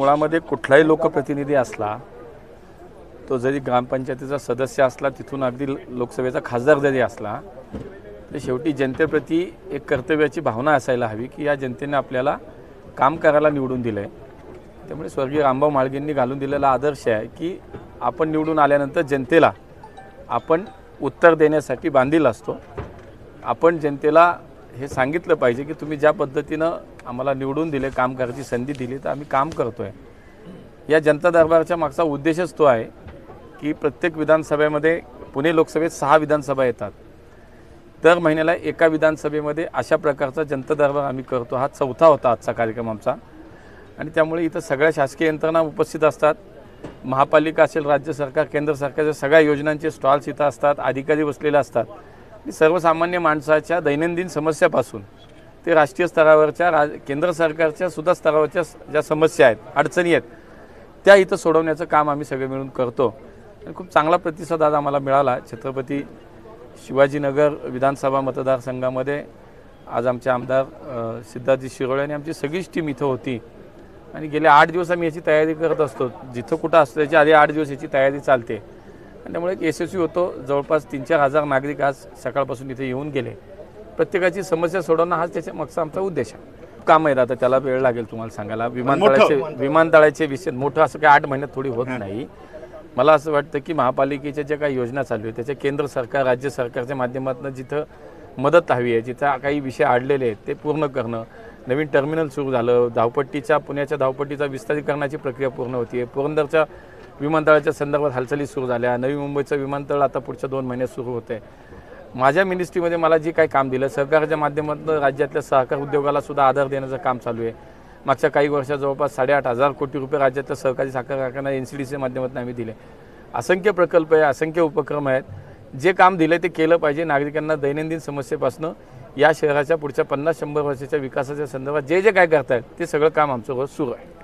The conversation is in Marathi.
मुळामध्ये कुठलाही लोकप्रतिनिधी असला तो जरी ग्रामपंचायतीचा सदस्य असला तिथून अगदी लोकसभेचा खासदार जरी असला तरी शेवटी जनतेप्रती एक कर्तव्याची भावना असायला हवी की या जनतेने आपल्याला काम करायला निवडून दिलं आहे त्यामुळे स्वर्गीय रामभाऊ माळगेंनी घालून दिलेला आदर्श आहे की आपण निवडून आल्यानंतर जनतेला आपण उत्तर देण्यासाठी बांधील असतो. आपण जनतेला हे सांगितलं पाहिजे की तुम्ही ज्या पद्धतीनं आम्हाला निवडून दिले काम करायची संधी दिली तर आम्ही काम करतो आहे या जनता दरबारच्या मागचा उद्देशच तो आहे की प्रत्येक विधानसभेमध्ये पुणे लोकसभेत सहा विधानसभा येतात. दर महिन्याला एका विधानसभेमध्ये अशा प्रकारचा जनता दरबार आम्ही करतो. हा चौथा होता आजचा कार्यक्रम आमचा. आणि त्यामुळे इथं सगळ्या शासकीय यंत्रणा उपस्थित असतात. महापालिका असेल राज्य सरकार केंद्र सरकारच्या सगळ्या योजनांचे स्टॉल्स इथं असतात. अधिकारी बसलेले असतात. सर्वसामान्य माणसाच्या दैनंदिन समस्यापासून ते राष्ट्रीय स्तरावरच्या राज केंद्र सरकारच्या सुद्धा स्तरावरच्या ज्या समस्या आहेत अडचणी आहेत त्या इथं सोडवण्याचं काम आम्ही सगळे मिळून करतो. आणि खूप चांगला प्रतिसाद आज आम्हाला मिळाला. छत्रपती शिवाजीनगर विधानसभा मतदारसंघामध्ये आज आमचे आमदार सिद्धार्थजी शिरोळे आणि आमची सगळीच टीम इथं होती. आणि गेले आठ दिवस आम्ही याची तयारी करत असतो. जिथं कुठं असतो याची आधी आठ दिवस याची तयारी चालते. आणि त्यामुळे एक यशस्वी होतो. जवळपास तीन चार हजार नागरिक आज सकाळपासून इथे येऊन गेले. प्रत्येकाची समस्या सोडवणं हाच त्याच्या मागचा आमचा उद्देश आहे. काम आहे आता त्याला वेळ लागेल तुम्हाला सांगायला. विमानतळाचे विमानतळाचे विषय मोठं असं काही आठ महिन्यात थोडी होत नाही. मला असं वाटतं की महापालिकेच्या ज्या काही योजना चालू आहेत त्याच्या केंद्र सरकार राज्य सरकारच्या माध्यमातून जिथं मदत हवी आहे जिथं काही विषय आडलेले आहेत ते पूर्ण करणं. नवीन टर्मिनल सुरू झालं धावपट्टीच्या पुण्याच्या धावपट्टीचा विस्तारीकरणाची प्रक्रिया पूर्ण होती आहे पुरंदरच्या विमानतळाच्या संदर्भात हालचाली सुरू झाल्या. नवी मुंबईचं विमानतळ आता पुढच्या दोन महिन्यात सुरू होतं आहे माझ्या मिनिस्ट्रीमध्ये मला जे काही काम दिलं सहकाराच्या माध्यमातून राज्यातल्या सहकार उद्योगाला सुद्धा आधार देण्याचं काम चालू आहे. मागच्या काही वर्षात जवळपास साडेआठ हजार कोटी रुपये राज्यातल्या सहकारी साखर कारखाना एन सी डी सीच्या माध्यमातून आम्ही दिले. असंख्य प्रकल्प आहे असंख्य उपक्रम आहेत. जे काम दिलं ते केलं पाहिजे. नागरिकांना दैनंदिन समस्येपासून या शहराच्या पुढच्या पन्नास शंभर वर्षाच्या विकासाच्या संदर्भात जे जे काय करतायत ते सगळं काम आमचं सुरू आहे.